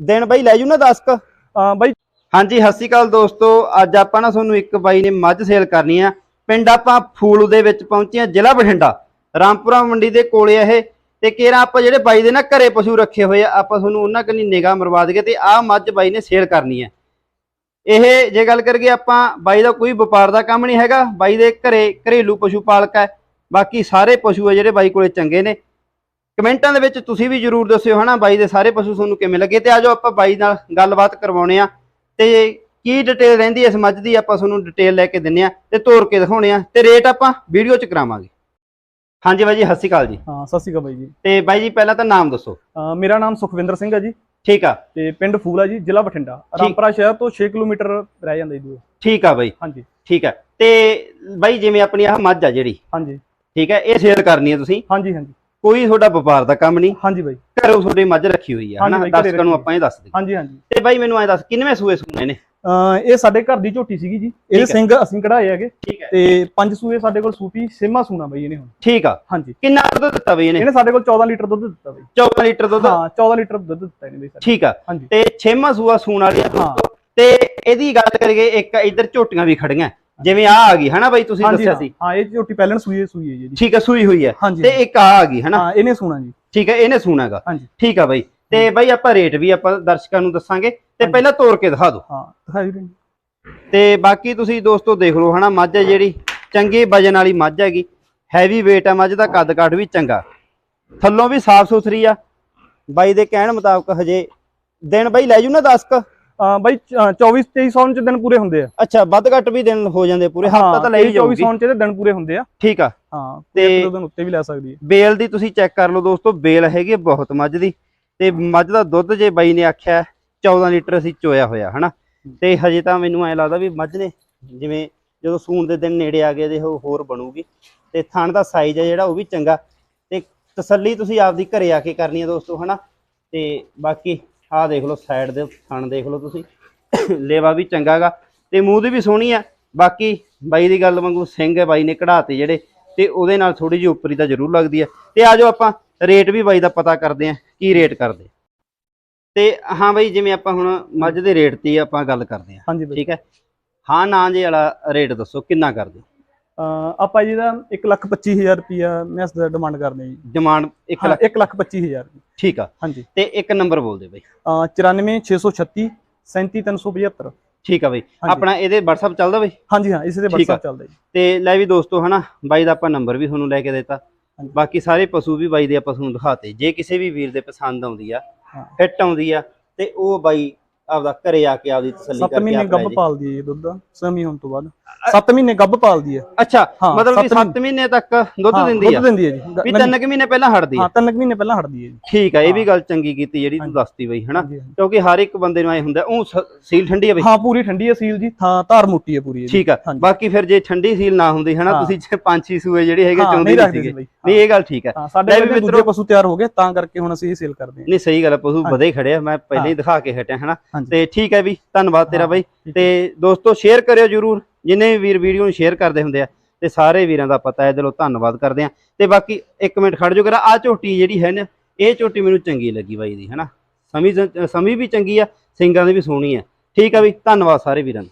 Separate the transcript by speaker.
Speaker 1: ਦਿਨ ਬਾਈ ਲੈ ਜੂ ਨਾ 10 ਕ?
Speaker 2: ਅਹ ਬਾਈ।
Speaker 1: ਹਾਂਜੀ ਸਤਿ ਸ਼੍ਰੀ ਅਕਾਲ ਦੋਸਤੋ। ਅੱਜ ਆਪਾਂ ਨਾ ਤੁਹਾਨੂੰ ਇੱਕ ਬਾਈ ਨੇ ਮੱਝ ਸੇਲ ਕਰਨੀ ਆ। ਪਿੰਡ ਆਪਾਂ ਫੂਲੂ ਦੇ ਵਿੱਚ ਪਹੁੰਚੇ ਆ ਜ਼ਿਲ੍ਹਾ ਬਠਿੰਡਾ। ਰਾਮਪੁਰਾ ਮੰਡੀ ਦੇ ਕੋਲੇ ਆ ਇਹ। ਤੇ ਕੇਰਾ ਆਪਾਂ ਜਿਹੜੇ ਬਾਈ ਦੇ ਨਾ ਘਰੇ ਪਸ਼ੂ ਰੱਖੇ ਹੋਏ ਆ ਆਪਾਂ ਤੁਹਾਨੂੰ ਉਹਨਾਂ ਕੰਨੀ ਨਿਗਾਹ ਮਰਵਾ ਦਈਏ ਤੇ ਆਹ ਮੱਝ ਬਾਈ ਨੇ ਸੇਲ ਕਰਨੀ ਆ। ਇਹ ਜੇ ਗੱਲ ਕਰੀਏ ਆਪਾਂ ਬਾਈ ਦਾ ਕੋਈ ਵਪਾਰ ਦਾ ਕੰਮ ਨਹੀਂ ਹੈਗਾ। ਬਾਈ ਦੇ ਘਰੇ ਘਰੇਲੂ ਪਸ਼ੂ ਪਾਲਕ ਹੈ ਬਾਕੀ ਸਾਰੇ ਪਸ਼ੂ ਆ ਜਿਹੜੇ ਬਾਈ ਕੋਲੇ ਚੰਗੇ ਨੇ। ਕਮੈਂਟਾਂ ਦੇ ਵਿੱਚ ਤੁਸੀਂ ਵੀ ਜਰੂਰ ਦੱਸਿਓ ਹਨਾ ਬਾਈ ਦੇ ਸਾਰੇ ਪਸ਼ੂ ਤੁਹਾਨੂੰ ਕਿਵੇਂ ਲੱਗੇ ਤੇ ਆਜੋ ਆਪਾਂ ਬਾਈ ਨਾਲ ਗੱਲਬਾਤ ਕਰਵਾਉਣੇ ਆ। ਤੇ ਕੀ ਡਿਟੇਲ ਰਹਿੰਦੀ ਇਸ ਮੱਝ ਦੀ ਆਪਾਂ ਤੁਹਾਨੂੰ ਡਿਟੇਲ ਲੈ ਕੇ ਦਿੰਨੇ ਆ ਤੇ ਤੋੜ ਕੇ ਦਿਖਾਉਣੇ ਆ ਤੇ ਰੇਟ ਆਪਾਂ ਵੀਡੀਓ 'ਚ ਕਰਾਵਾਂਗੇ। ਹਾਂਜੀ ਬਾਈ ਜੀ ਸਤਿ ਸ਼੍ਰੀ ਅਕਾਲ ਜੀ।
Speaker 2: ਹਾਂ ਸਤਿ ਸ਼੍ਰੀ ਅਕਾਲ ਬਾਈ ਜੀ।
Speaker 1: ਤੇ ਬਾਈ ਜੀ ਪਹਿਲਾਂ ਤਾਂ ਨਾਮ ਦੱਸੋ।
Speaker 2: ਮੇਰਾ ਨਾਮ ਸੁਖਵਿੰਦਰ ਸਿੰਘ ਹੈ ਜੀ।
Speaker 1: ਠੀਕ ਆ।
Speaker 2: ਤੇ ਪਿੰਡ ਫੂਲਾ ਜੀ ਜ਼ਿਲ੍ਹਾ ਬਠਿੰਡਾ। ਰਾਮਪੁਰਾ ਸ਼ਹਿਰ ਤੋਂ 6 ਕਿਲੋਮੀਟਰ ਰਹਿ ਜਾਂਦਾ ਜੀ ਦੂਰ।
Speaker 1: ਠੀਕ ਆ ਬਾਈ।
Speaker 2: ਹਾਂਜੀ।
Speaker 1: ਠੀਕ ਆ। ਤੇ ਬਾਈ ਜਿਵੇਂ ਆਪਣੀ ਆਹ ਮੱਝ ਆ ਜਿਹੜੀ
Speaker 2: ਹਾਂਜੀ।
Speaker 1: ਠੀਕ ਹੈ ਇਹ ਸੇਲ ਕਰਨੀ ਹੈ ਤੁਸੀਂ?
Speaker 2: ਹਾਂਜੀ ਹਾਂਜੀ।
Speaker 1: ਕੋਈ ਤੁਹਾਡਾ ਵਪਾਰ ਦਾ ਕੰਮ ਨਹੀਂ।
Speaker 2: ਹਾਂਜੀ ਬਾਈ।
Speaker 1: ਘਰੋਂ ਤੁਹਾਡੀ ਮੱਝ ਰੱਖੀ ਹੋਈ ਆ
Speaker 2: ਹਾਂਜੀ
Speaker 1: ਹਨਾ?
Speaker 2: ਬਾਈ, ਘਰੇ
Speaker 1: ਦਰਸ਼ਕਾਂ ਨੂੰ
Speaker 2: ਰੱਖੀ
Speaker 1: ਆਪਾਂ ਇਹ ਦੱਸ
Speaker 2: ਹਾਂਜੀ ਹਾਂਜੀ।
Speaker 1: ਤੇ ਬਾਈ ਮੈਨੂੰ ਐ ਦੱਸ ਕਿੰਨਵੇਂ ਸੂਏ ਸੂਏ ਨੇ?
Speaker 2: ਅਹ ਇਹ ਸਾਡੇ ਘਰ ਦੀ ਝੋਟੀ ਸੀਗੀ ਜੀ। ਇਹਦੇ
Speaker 1: ਠੀਕ।
Speaker 2: ਸਿੰਘ ਅਸੀਂ ਕਢਾਏ ਹੈਗੇ।
Speaker 1: ਠੀਕ ਹੈ।
Speaker 2: ਤੇ ਪੰਜ ਸੂਏ ਸਾਡੇ ਕੋਲ ਸੂਪੀ ਸੇਮਾ ਸੂਣਾ ਬਾਈ ਇਹਨੇ ਹੁਣ।
Speaker 1: ਠੀਕ ਆ।
Speaker 2: ਹਾਂਜੀ।
Speaker 1: ਕਿੰਨਾ ਦੁੱਧ ਦਿੱਤਾ ਬਈ ਇਹਨੇ?
Speaker 2: ਇਹਨੇ ਸਾਡੇ ਕੋਲ 14 ਲੀਟਰ ਦੁੱਧ ਦਿੱਤਾ ਬਾਈ।
Speaker 1: 14 ਲੀਟਰ ਦੁੱਧ?
Speaker 2: ਹਾਂ 14 ਲੀਟਰ ਦੁੱਧ ਦਿੱਤਾ ਇਹਨੇ ਬਾਈ ਸਾਡੇ
Speaker 1: ਠੀਕ ਆ।
Speaker 2: ਹਾਂਜੀ।
Speaker 1: ਤੇ ਛੇਵਾਂ ਸੂਆ ਸੂਣ ਵਾਲੀ ਆ
Speaker 2: ਹਾਂ।
Speaker 1: ਦੋਸਤੋ ਤੇ ਇਹਦੀ ਗੱਲ ਕਰੀਏ ਇੱਕ ਇੱਧਰ ਝੋਟੀਆਂ ਵੀ ਖੜੀਆਂ। ਜਿਵੇਂ ਆ ਆ ਗਈ ਹਨਾ ਬਾਈ ਤੁਸੀਂ
Speaker 2: ਹਾਂਜੀ
Speaker 1: ਦੱਸਿਆ ਸੀ?
Speaker 2: ਹਾਂ ਇਹ ਝੋਟੀ ਪਹਿਲਾਂ ਸੂਈ ਸੂਈ ਹੈ ਜੀ।
Speaker 1: ਠੀਕ ਹੈ ਸੂਈ ਹੋਈ ਹੈ।
Speaker 2: ਹਾਂਜੀ
Speaker 1: ਤੇ ਇੱਕ ਆ ਆ ਗਈ ਹਨਾ?
Speaker 2: ਹਾਂ ਇਹਨੇ ਸੂਣਾ ਜੀ।
Speaker 1: ਠੀਕ ਹੈ ਇਹਨੇ ਸੂਣਾਗਾ
Speaker 2: ਹਾਂਜੀ।
Speaker 1: ਠੀਕ ਆ ਬਾਈ। ਤੇ ਬਾਈ ਆਪਾਂ ਰੇਟ ਵੀ ਆਪਾਂ ਦਰਸ਼ਕਾਂ ਨੂੰ ਦੱਸਾਂਗੇ। ਤੇ
Speaker 2: ਹਾਂਜੀ।
Speaker 1: ਪਹਿਲਾਂ ਤੋੜ ਕੇ ਦਿਖਾ ਦਿਓ।
Speaker 2: ਹਾਂ ਦਿਖਾਈ ਦੇ
Speaker 1: ਤੇ ਬਾਕੀ ਤੁਸੀਂ ਦੋਸਤੋ ਦੇਖ ਲਓ ਹਨਾ ਮੱਝ ਹੈ ਜਿਹੜੀ। ਚੰਗੇ ਵਜਨ ਵਾਲੀ ਮੱਝ ਹੈਗੀ। ਹੈਵੀ weight ਆ ਮੱਝ ਦਾ ਕੱਦ ਕਾਠ ਵੀ ਚੰਗਾ। ਥੱਲੋਂ ਵੀ ਸਾਫ਼ ਸੁਥਰੀ ਆ। ਬਾਈ ਦੇ ਕਹਿਣ ਮੁਤਾਬਕ ਹਜੇ ਦਿਨ ਬਾਈ ਲੈ ਜੂ ਨਾ 10 ਕ?
Speaker 2: ਬਾਈ 24 23 ਸੌਣ ਚ ਦਿਨ ਪੂਰੇ ਹੁੰਦੇ ਆ।
Speaker 1: ਅੱਛਾ ਵੱਧ ਘੱਟ ਵੀ ਦਿਨ ਹੋ ਜਾਂਦੇ ਪੂਰੇ? ਹਫਤਾ ਤਾਂ ਲੈ ਹੀ
Speaker 2: 24
Speaker 1: ਜਾਊਗੀ।
Speaker 2: ਸੌਣ ਚ ਇਹਦੇ ਦਿਨ ਪੂਰੇ ਹੁੰਦੇ ਆ।
Speaker 1: ਠੀਕ ਆ।
Speaker 2: ਹਾਂ
Speaker 1: ਤੇ-
Speaker 2: ਤੇ ਦੋ ਦਿਨ ਉੱਤੇ ਵੀ ਲੈ ਸਕਦੀ ਹੈ
Speaker 1: ਬੇਲ ਦੀ ਤੁਸੀਂ ਚੈੱਕ ਕਰ ਲਓ ਦੋਸਤੋ ਬੇਲ ਹੈਗੀ ਬਹੁਤ ਮੱਝ ਦੀ। ਤੇ ਮੱਝ ਦਾ ਦੁੱਧ ਜੇ ਬਾਈ ਨੇ ਆਖਿਆ 14 ਲੀਟਰ ਅਸੀਂ ਚੋਇਆ ਹੋਇਆ ਹਨਾ? ਤੇ ਹਜੇ ਤਾਂ ਮੈਨੂੰ ਐ ਲੱਗਦਾ ਵੀ ਮੱਝ ਨੇ ਜਿਵੇਂ ਜਦੋਂ ਸੂਣ ਦੇ ਦਿਨ ਨੇੜੇ ਆ ਗਏ ਦੇ ਹੋਰ ਬਣੂਗੀ। ਤੇ ਥਣ ਦਾ ਸਾਈਜ਼ ਹੈ ਜਿਹੜਾ ਉਹ ਵੀ ਚੰਗਾ। ਤੇ ਤਸੱਲੀ ਤੁਸੀਂ ਆਪਦੀ ਘਰੇ ਆ ਕੇ ਕਰਨੀ ਹੈ ਦੋਸਤੋ ਹਨਾ? ਤੇ ਬਾਕੀ ਆਹ ਦੇਖ ਲਓ ਸਾਈਡ ਦੇ ਥਣ ਦੇਖ ਲਓ ਤੁਸੀਂ। ਲੇਵਾ ਵੀ ਚੰਗਾਗਾ ਤੇ ਮੂੰਹ ਦੀ ਵੀ ਸੋਹਣੀ ਆ। ਬਾਕੀ ਬਾਈ ਦੀ ਗੱਲ ਵਾਂਗੂ ਸਿੰਘ ਹੈ ਬਾਈ ਨੇ ਕਢਾਤੇ ਜਿਹੜੇ ਤੇ ਉਹਦੇ ਨਾਲ ਥੋੜੀ ਜਿਹੀ ਉੱਪਰੀ ਤਾਂ ਜ਼ਰੂਰ ਲੱਗਦੀ ਹੈ ਤੇ ਆਜੋ ਆਪਾਂ ਰੇਟ ਵੀ ਬਾਈ ਦਾ ਪਤਾ ਕਰਦੇ ਆਂ ਕੀ ਰੇਟ ਕਰਦੇ ਤੇ ਹਾਂ ਬਾਈ ਜਿਵੇਂ ਆਪਾਂ ਹੁਣ ਮੱਝ ਦੇ ਰੇਟ ਤੇ ਆਪਾਂ ਗੱਲ ਕਰਦੇ ਆਂ। ਠੀਕ ਹੈ? ਹਾਂ ਨਾ ਜੇ ਵਾਲਾ ਰੇਟ ਦੱਸੋ ਕਿੰਨਾ ਕਰਦੇ
Speaker 2: ਆਪਾਂ ਜੀ ਦਾ 125000 ਰੁਪਿਆ ਮੈਂ ਇਸ ਦਾ ਡਿਮਾਂਡ ਕਰਦੇ ਹਾਂ ਜੀ
Speaker 1: ਡਿਮਾਂਡ 1 ਲੱਖ
Speaker 2: 125000
Speaker 1: ਠੀਕ ਆ।
Speaker 2: ਹਾਂਜੀ।
Speaker 1: ਤੇ ਇੱਕ ਨੰਬਰ ਬੋਲ ਦੇ ਬਾਈ।
Speaker 2: ਅਹ 94636 37375
Speaker 1: ਠੀਕ ਆ ਬਾਈ। ਆਪਣਾ ਇਹਦੇ WhatsApp ਚੱਲਦਾ ਬਾਈ?
Speaker 2: ਹਾਂਜੀ ਹਾਂ ਇਸੇ
Speaker 1: ਆ।
Speaker 2: WhatsApp ਚੱਲਦਾ ਜੀ।
Speaker 1: ਤੇ ਲੈ ਵੀ ਦੋਸਤੋ ਹਨਾ ਬਾਈ ਦਾ ਆਪਾਂ ਨੰਬਰ ਵੀ ਤੁਹਾਨੂੰ ਲੈ ਕੇ ਦਿੱਤਾ। ਬਾਕੀ ਸਾਰੇ ਪਸ਼ੂ ਵੀ ਬਾਈ ਦੇ ਆਪਾਂ ਤੁਹਾਨੂੰ ਦਿਖਾਤੇ। ਜੇ ਕਿਸੇ ਵੀ ਵੀਰ ਦੇ ਪਸੰਦ ਆਉਂਦੀ ਆ। ਫਿੱਟ ਆਉਂਦੀ ਆ ਤੇ ਉਹ ਬਾਈ ਆਪਦਾ ਘਰੇ ਆ ਕੇ ਆਪਦੀ ਤਸੱਲੀ
Speaker 2: 7
Speaker 1: ਕਰਕੇ
Speaker 2: ਮਹੀਨੇ ਗੱਭ
Speaker 1: ਜੇ।
Speaker 2: ਪਾਲਦੀ ਹੈ ਜੀ ਦੁੱਧ ਸਮੀ ਹੋਣ ਤੋਂ ਬਾਅਦ 7 ਮਹੀਨੇ ਗੱਭ ਪਾਲਦੀ ਹੈ
Speaker 1: ਅੱਛਾ
Speaker 2: ਹਾਂ,
Speaker 1: ਮਤਲਬ ਕਿ
Speaker 2: ਸੱਤ
Speaker 1: 7 ਮਹੀਨੇ ਤੱਕ ਦੁੱਧ
Speaker 2: ਹਾਂ,
Speaker 1: ਦਿੰਦੀ ਆ
Speaker 2: ਦੁੱਧ ਦਿੰਦੀ ਹੈ ਜੀ
Speaker 1: ਵੀ 3 ਕੁ ਮਹੀਨੇ ਪਹਿਲਾਂ ਹਟਦੀ ਆ
Speaker 2: ਹਾਂ 3 ਮਹੀਨੇ ਪਹਿਲਾਂ ਹਟਦੀ ਹੈ ਜੀ
Speaker 1: ਠੀਕ ਆ ਇਹ ਵੀ। ਗੱਲ ਚੰਗੀ ਕੀਤੀ ਜਿਹੜੀ ਤੂੰ। ਦੱਸਤੀ ਬਈ ਹਨਾ
Speaker 2: ਹਾਂਜੀ, ਹਾਂਜੀ।
Speaker 1: ਕਿਉਂਕਿ ਹਰ ਇੱਕ ਬੰਦੇ ਨੂੰ ਐ ਹੁੰਦਾ ਉਹ ਸੀਲ ਠੰਡੀ ਆ ਬਈ
Speaker 2: ਹਾਂ ਪੂਰੀ ਠੰਡੀ ਹੈ ਸੀਲ ਜੀ ਥਾਂ ਧਾਰ ਮੋਟੀ ਹੈ ਪੂਰੀ।
Speaker 1: ਠੀਕ ਆ
Speaker 2: ਹਾਂਜੀ।
Speaker 1: ਬਾਕੀ ਫਿਰ ਜੇ ਠੰਡੀ ਸੀਲ ਨਾ ਹੁੰਦੀ ਹਨਾ
Speaker 2: ਹਾਂ।
Speaker 1: ਤੁਸੀਂ ਜੇ ਪੰਜ ਛੇ ਸੂਏ ਜਿਹੜੇ ਹੈਗੇ
Speaker 2: ਹਾਂ,
Speaker 1: ਚਾਹੁੰਦੇ
Speaker 2: ਨਹੀਂ
Speaker 1: ਨਹੀਂ
Speaker 2: ਰੱਖਦੇ ਸੀ
Speaker 1: ਸੀਗੇ
Speaker 2: ਬਈ
Speaker 1: ਨਹੀਂ ਇਹ ਗੱਲ ਠੀਕ ਆ
Speaker 2: ਹਾਂ ਸਾਡੇ
Speaker 1: ਲੈ ਵੀ
Speaker 2: ਕੋਲ
Speaker 1: ਮਿੱਤਰੋ-
Speaker 2: ਦੂਜੇ ਪਸ਼ੂ ਤਿਆਰ ਹੋ ਗਏ ਤਾਂ ਕਰਕੇ ਹੁਣ ਅਸੀਂ ਇਹ ਸੇਲ ਕਰਦੇ ਹਾਂ
Speaker 1: ਨਹੀਂ ਸਹੀ ਗੱਲ ਆ ਪਸ਼ੂ। ਵਧੇ ਖੜੇ ਆ ਮੈਂ ਪਹਿਲਾਂ ਹੀ। ਦਿਖਾ ਕੇ ਹਟਿਆ ਹਨਾ। ਤੇ ਠੀਕ ਹੈ ਵੀ ਧੰਨਵਾਦ ਤੇਰਾ ਬਾਈ। ਤੇ ਦੋਸਤੋ ਸ਼ੇਅਰ ਕਰਿਓ ਜਰੂਰ। ਜਿੰਨੇ ਵੀ ਵੀਰ ਵੀਡੀਓ ਨੂੰ ਸ਼ੇਅਰ ਕਰਦੇ ਹੁੰਦੇ ਆ ਤੇ ਸਾਰੇ ਵੀਰਾਂ ਦਾ ਪਤਾ ਹੈ ਦਿਲੋਂ ਧੰਨਵਾਦ ਕਰਦੇ ਆ। ਤੇ ਬਾਕੀ ਇੱਕ ਮਿੰਟ ਖੜ ਜਾਓ ਕਰਾ ਆ ਝੋਟੀ ਜਿਹੜੀ ਹੈ ਨਾ ਇਹ ਝੋਟੀ ਮੈਨੂੰ ਚੰਗੀ ਲੱਗੀ ਬਾਈ ਦੀ ਹਨਾ। ਸਮੀ ਸਮੀ ਵੀ ਚੰਗੀ ਆ ਸਿੰਗਾਂ ਦੀ ਵੀ ਸੋਹਣੀ ਆ। ਠੀਕ ਆ ਵੀ ਧੰਨਵਾਦ ਸਾਰੇ ਵੀਰਾਂ ਦਾ।